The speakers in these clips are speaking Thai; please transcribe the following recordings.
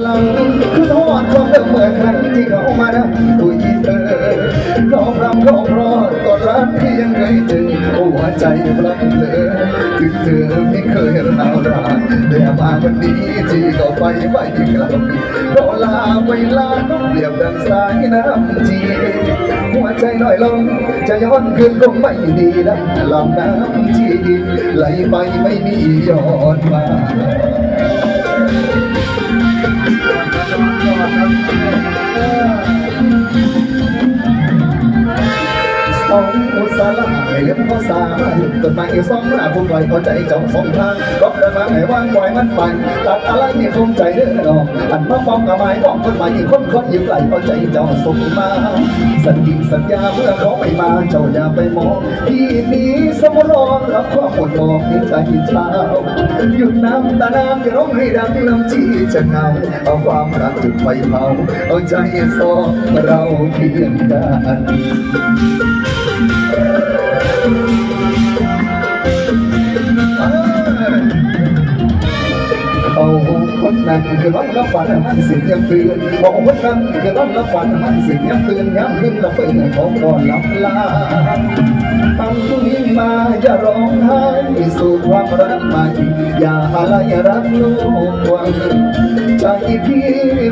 หลังคือทอดความเดิมเมื่อครั้งที่เขามานะตุยเธอร้องรำร้องรอดกอดรักที่ยังเคยเจอหัวใจพลังเธอถึงเธอไม่เคยราวราแต่มาวันนี้ที่เขาไปไม่กลับเพราะลาเวลาต้องเรียบดังสายน้ำจีหัวใจลอยลงจะย้อนคืนคงไม่ดีนะลำน้ำจีไหลไปไม่มีย้อนมา Thank you. สองอุสาหะให้เลี้ยงพ่อสาต้นไม้สองหน้าผู้ปล่อยเขาใจจ้าสองทางรบเดินมาให้ว่างปล่อยมันไปตัดอะไรมีคงใจเด้อดอกอันมาฟ้องกับไม้ฟ้องคนใหม่อีกคนคนอยู่ไกลเขาใจจ้าส่งมาสัญญิสัญญาเมื่อเขาไม่มาเจ้าอย่าไปมองที่นี้สมรองรับความหมดมองในใจเช้าหยุดน้ำตาน้ำอย่าร้องให้ดังน้ำจีจะเงาเอาความรักจุดไฟเผาเอาใจสองเราเพียงกันเอาคนนั้นคือร้องรับฝันมันสิ่งยังเตือนบอกคนนั้นคือร้องรับฝันมันสิ่งยังเตือนย้ำขึ้นละเปิดของก่อนลับลา อย่าร้องไห้สู่ความรักใหม่อย่าอะไรรักลูกวังใจพี่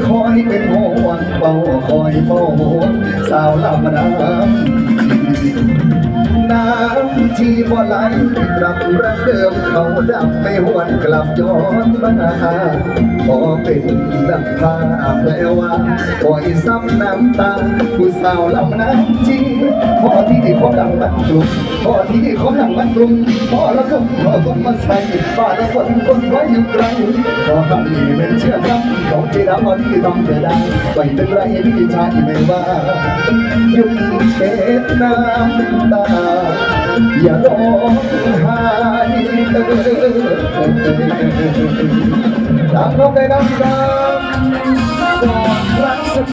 คอยเป็นห่วงเฝ้าคอยเฝ้าห่วงสาวลำน้ำน้ำที่บ่ไหลกลับรักเดิมเขาดับไม่หวนกลับย้อนมาพอเป็นดังผ้าแปลว่าปล่อยซ้ำน้ำตาผู้สาวลำน้ำจีพอที่ที่เขาดังมันกลุ่มพอที่ที่เขาดังมันกลุ่มพอแล้วก็พอต้องมาใส่ป้าแล้วคนคนไว้อยู่ไกลพอคำนี้เป็นเชื่อคำของที่เราคนที่ต้องเจอได้ไม่เป็นไรพี่ชายไม่ว่าหยุดเช็ดน้ำตาอย่าร้องไห้เออตามน้องได้น้ำตาก่อนรักสัก